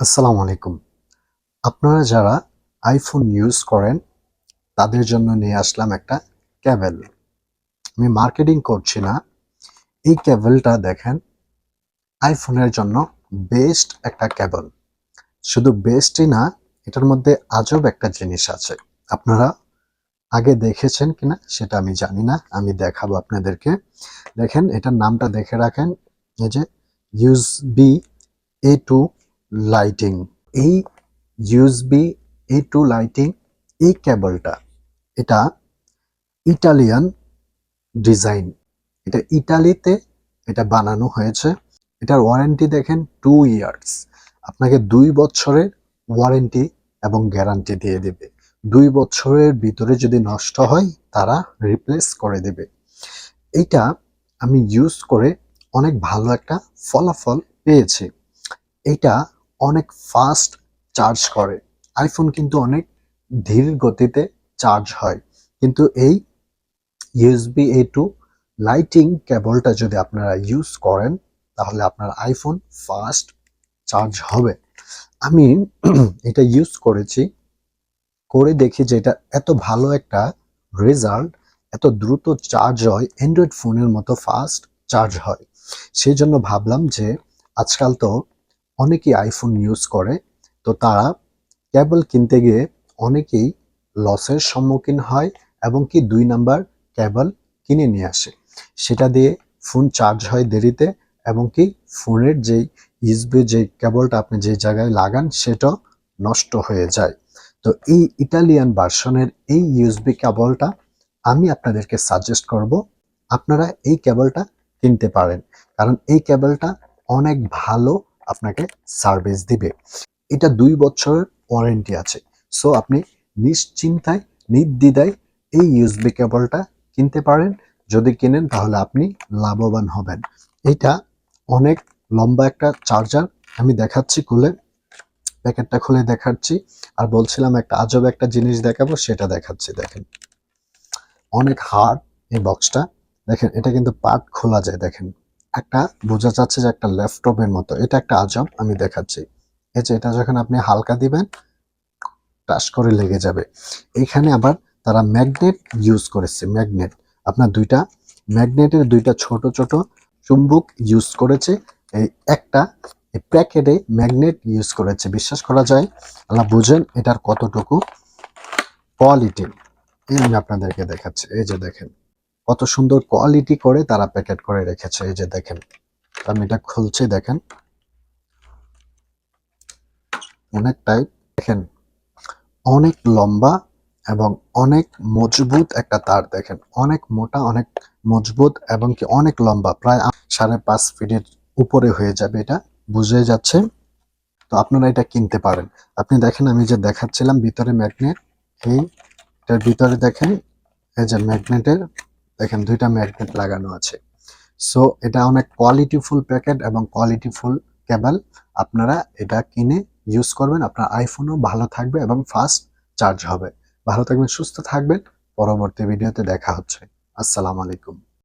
আসসালামু আলাইকুম। আপনারা যারা আইফোন ইউজ করেন, তাদের জন্য নিয়ে আসলাম একটা ক্যাবেল আমি মার্কেটিং করছি না। এই ক্যাবেলটা দেখেন আইফোনের জন্য বেস্ট একটা ক্যাবেল শুধু বেস্টই না, এটার মধ্যে আজব একটা জিনিস আছে। আপনারা আগে দেখেছেন কিনা, সেটা আমি জানি না। আমি দেখাবো আপনাদেরকে। দেখেন, এটার নামটা দেখে রাখেন। এই যে USB A to lightning এই ইউএসবি এ টু লাইটিং এই কেবলটা এটা ইটালিয়ান ডিজাইন এটা ইটালিতে এটা বানানো হয়েছে। এটার ওয়ারেন্টি দেখেন টু ইয়ার্স আপনাকে দুই বছরের ওয়ারেন্টি এবং গ্যারান্টি দিয়ে দেবে। দুই বছরের ভিতরে যদি নষ্ট হয়, তারা রিপ্লেস করে দেবে। এটা আমি ইউজ করে অনেক ভালো একটা ফলাফল পেয়েছি। এটা অনেক ফাস্ট চার্জ করে। আইফোন কিন্তু অনেক ধীর গতিতে চার্জ হয়। কিন্তু এই ইউএসবি এ টু লাইটিং কেবলটা যদি আপনারা ইউজ করেন, তাহলে আপনার আইফোন ফাস্ট চার্জ হবে। আমি এটা ইউজ করেছি। করে দেখি যে এটা এত ভালো একটা রেজাল্ট এত দ্রুত চার্জ হয় অ্যান্ড্রয়েড ফোনের মতো ফাস্ট চার্জ হয়। সেই জন্য ভাবলাম যে আজকাল তো অনেকেই আইফোন ইউজ করে, তো তারা কেবল কিনতে গিয়ে অনেকেই লসের সম্মুখীন হয় এবং কি দুই নাম্বার কেবল কিনে নিয়ে আসে। সেটা দিয়ে ফোন চার্জ হয় দেরিতে এবং কি ফোনের যেই ইউসবি যে কেবলটা আপনি যে জায়গায় লাগান সেটা নষ্ট হয়ে যায়। তো এই ইটালিয়ান ভার্সনের এই ইউএসবি কেবলটা আমি আপনাদেরকে সাজেস্ট করব, আপনারা এই কেবলটা কিনতে পারেন। কারণ এই কেবলটা অনেক ভালো আপনাকে সার্ভিস দিবে। এটা দুই বছরের ওয়ারেন্টি আছে। সো আপনি নিশ্চিন্তায়, নির্দ্বিধায় এই ইউএসবি কেবলটা কিনতে পারেন। যদি কিনেন, তাহলে আপনি লাভবান হবেন। এটা অনেক লম্বা একটা চার্জার আমি দেখাচ্ছি খুলে। প্যাকেটটা খুলে দেখাচ্ছি। আর বলছিলাম একটা আজব একটা জিনিস দেখাবো, সেটা দেখাচ্ছি, দেখেন। অনেক হার্ড এই বক্সটা দেখেন, এটা কিন্তু পার্ট খোলা যায়, দেখেন। একটা, বোঝা যাচ্ছে যে একটা ল্যাপটপের মতো। এটা একটা আজব আমি দেখাচ্ছি। এই যে এটা যখন আপনি হালকা দিবেন, টাচ করে লেগে যাবে। এখানে আবার তারা ম্যাগনেট ইউজ করেছে, ম্যাগনেট। আপনার দুইটা, ম্যাগনেটের দুইটা ছোট ছোট চুম্বক ইউজ করেছে। এই একটা প্যাকেটে ম্যাগনেট ইউজ করেছে। বিশ্বাস করা যায়? আল্লাহ বুঝেন এটার কতটুকু কোয়ালিটি এই আমি আপনাদেরকে দেখাচ্ছি, এই যে দেখেন। কত সুন্দর কোয়ালিটি করে তারা প্যাকেট করে রেখেছে, এই যে দেখেন। আমি এটা খুলছি, দেখেন। অনেক অনেকটাই দেখেন। অনেক লম্বা এবং অনেক মজবুত একটা তার, দেখেন। অনেক মোটা, অনেক মজবুত এবং কি অনেক লম্বা, প্রায় সাড়ে পাঁচ ফিটের উপরে হয়ে যাবে এটা, বুঝে যাচ্ছে? তো আপনারা এটা কিনতে পারেন। আপনি দেখেন, আমি যে দেখাচ্ছিলাম ভিতরে ম্যাগনেট এই এটার ভিতরে দেখেন, এই যে ম্যাগনেটের দেখেন দুইটা ম্যাগনেট লাগানো আছে। সো এটা অনেক কোয়ালিটিফুল প্যাকেট এবং কোয়ালিটিফুল কেবল আপনারা এটা কিনে ইউজ করবেন, আপনার আইফোনও ভালো থাকবে এবং ফাস্ট চার্জ হবে। ভালো থাকবেন, সুস্থ থাকবেন। পরবর্তী ভিডিওতে দেখা হচ্ছে। আসসালামু আলাইকুম।